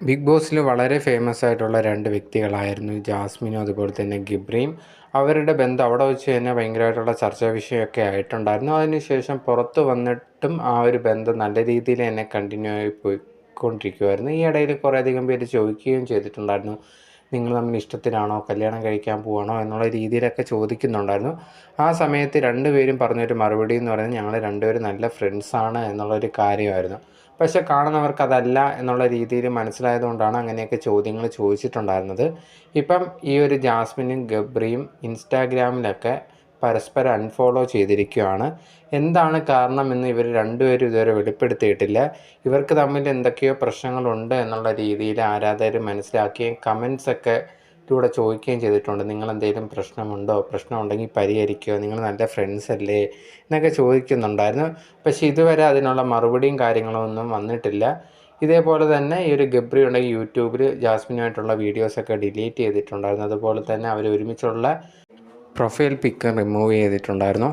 Big ബോസിൽ വളരെ famous ആയിട്ടുള്ള രണ്ട് വ്യക്തികളായിരുന്നു ജാസ്മിനും അതുപോലെ തന്നെ ഗിബ്രീം അവരുടെ ബന്ധം അവിടെ വെച്ച് തന്നെ ഭയങ്കരമായിട്ടുള്ള ചർച്ചാ വിഷയമൊക്കെ ആയിട്ടുണ്ടായിരുന്നു. അതിനുശേഷം പുറത്ത് വന്നിട്ടും ആ ഒരു ബന്ധം നല്ല രീതിയിൽ തന്നെ കണ്ടിന്യൂ ആയി പോയിക്കൊണ്ടിരിക്കുമായിരുന്നു ഈ ഇടയിൽ കുറേയധികം പേര് ചോദിക്കുകയും ചെയ്തിട്ടുണ്ടായിരുന്നു. നിങ്ങൾ തമ്മിൽ ഇഷ്ടത്തിനാണോ കല്യാണം കഴിക്കാൻ പോവാണോ എന്നുള്ള രീതിയിലൊക്കെ ചോദിക്കുന്നുണ്ടായിരുന്നു. ആ സമയത്ത് രണ്ടുപേരും പറഞ്ഞൊരു മറുപടി എന്ന് പറയുന്നത് ഞങ്ങൾ രണ്ടുപേരും നല്ല ഫ്രണ്ട്സാണ് എന്നുള്ളൊരു കാര്യമായിരുന്നു. പക്ഷേ കാണുന്നവർക്ക് അതല്ല എന്നുള്ള രീതിയിൽ മനസ്സിലായതുകൊണ്ടാണ് അങ്ങനെയൊക്കെ ചോദ്യങ്ങൾ ചോദിച്ചിട്ടുണ്ടായിരുന്നത്. ഇപ്പം ഈ ഒരു ജാസ്മിനും ഗബ്രിയും ഇൻസ്റ്റാഗ്രാമിലൊക്കെ പരസ്പരം അൺഫോളോ ചെയ്തിരിക്കുകയാണ്. എന്താണ് കാരണം എന്ന് ഇവർ രണ്ടുപേരും ഇതുവരെ വെളിപ്പെടുത്തിയിട്ടില്ല. ഇവർക്ക് തമ്മിൽ എന്തൊക്കെയോ പ്രശ്നങ്ങളുണ്ട് എന്നുള്ള രീതിയിൽ ആരാധകർ മനസ്സിലാക്കുകയും കമൻസൊക്കെ ഒക്കെ ചോദിക്കുകയും ചെയ്തിട്ടുണ്ട്. നിങ്ങൾ എന്തെങ്കിലും പ്രശ്നമുണ്ടോ? പ്രശ്നമുണ്ടെങ്കിൽ പരിഹരിക്കുക. നിങ്ങൾ നല്ല ഫ്രണ്ട്സ് അല്ലേ? എന്നൊക്കെ ചോദിക്കുന്നുണ്ടായിരുന്നു. പക്ഷേ ഇതുവരെ അതിനുള്ള മറുപടിയും കാര്യങ്ങളൊന്നും വന്നിട്ടില്ല. ഇതേപോലെ തന്നെ ഈ ഒരു ഗബ്രി ഉണ്ടെങ്കിൽ യൂട്യൂബിൽ ജാസ്മിനുമായിട്ടുള്ള വീഡിയോസൊക്കെ ഡിലീറ്റ് ചെയ്തിട്ടുണ്ടായിരുന്നു. അതുപോലെ തന്നെ അവർ ഒരുമിച്ചുള്ള പ്രൊഫൈൽ പിക്ക് റിമൂവ് ചെയ്തിട്ടുണ്ടായിരുന്നു.